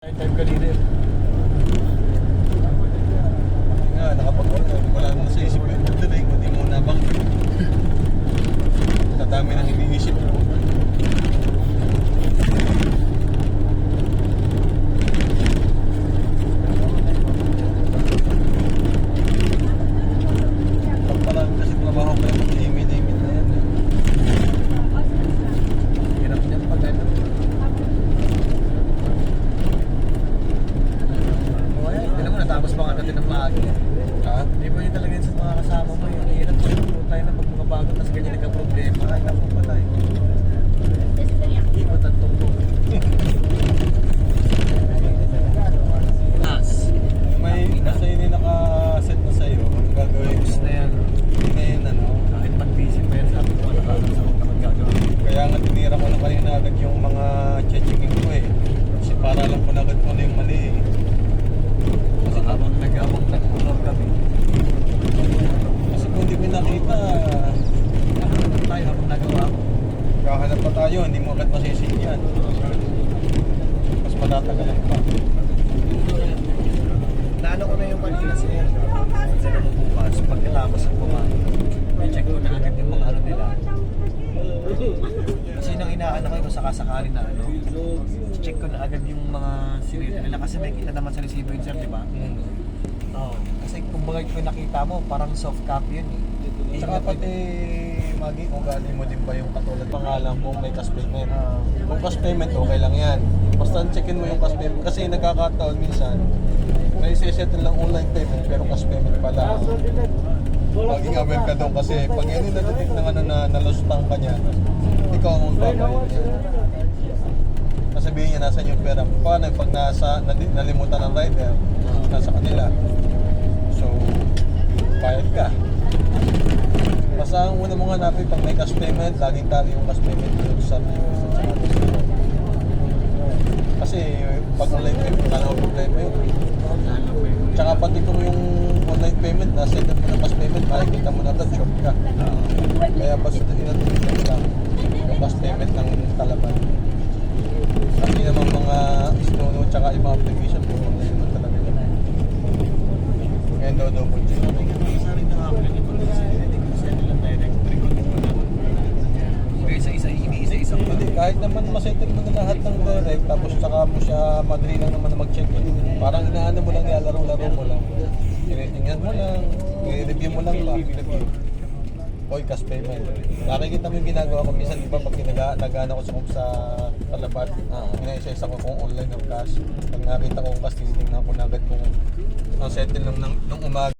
Time kanina yun. Nga, nakapag-order. Wala naman sa isip yung tuloy, kundi mo nabang. Sa dami nang iniisip. Pag pala kasi trabaho ko yung limit-limit na yan. eh. Hirap niyan pag ano. O kaya, hindi naman natapos pa nga ng maaga. Ha? Hindi mo yun talaga yun sa mga kasama mo. Yung hirap mo yung tayo na pag mga bago tapos ganyan nagka-problema. Ay, naku pa tayo. Ikot ang tungko. Nas. May kasi hindi naka-set na sa'yo. Ang gagawin mo. Tapos na yan. Hindi na yun ano. Kahit mag-busy pa yan, sabi ko mga magagawin. Kaya nga tinira ko na kanina agad yung mga checking ko eh. Kasi para lang ko na agad kung ano yung mali eh. Kasi habang nag-abang nag-honor kami. Kasi kung di mo nakita, Ano tayo habang nagawa ko. kahanap pa tayo, hindi mo agad masisiyan. Mas matatagalan pa. Naano ko na yung kanina sir. Sa mo bukas, pagkatapos ng kumain, i-check ko na agad yung mga ano nila. Kasi nang inaano ko yung sakasakali na ano, check ko na agad yung mga sinita nila kasi may kita naman sa resibo yun sir, di ba? Hmm. Oo. Kasi kung bagay ko nakita mo, parang soft copy yun eh. Tsaka pati maging ugali mo din ba yung katulad pangalan kung may cash payment. Kung cash payment, okay lang yan. Basta checkin mo yung cash payment. Kasi nagkakataon minsan, may sisettle lang online payment pero cash payment pala. Maging aware ka doon kasi pag yan yung nadating ng ano na nalustang ka niya, ikaw ang magbabayad niya. Sasabihin niya nasan yung pera. Paano pag nasa, nali- nalimutan ng rider, nasa kanila. So, bayad ka. Basta ang una mong hanapin pag may cash payment, laging tali yung cash payment dun sa sa- Kasi pag online payment, wala namang problema yun. Tsaka pati kung yung online payment, nasa mo ng cash payment, makikita mo na agad, short ka. Kaya basta inatulog lang yung cash payment ng talaban. Kasi naman mga stono tsaka ibang application, kung online naman talaga yun. Kaya daw double check. Isa-isa, ini-isa-isa ko. Hindi, kahit naman masettle mo na lahat ng direct, tapos saka mo siya madali lang naman na mag-check in. Parang inaano mo lang, nilalaro-laro mo lang. Tinitingnan mo lang, i-review mo lang ba? Oy, cash payment. Nakikita mo yung ginagawa ko minsan, di ba, pag ginaga, nagana ko sa sa talabat, uh, inaisa-isa ko kung online ng cash. Pag nakita ko yung cash, tinitingnan ko na agad kung ang settle lang ng, ng umaga.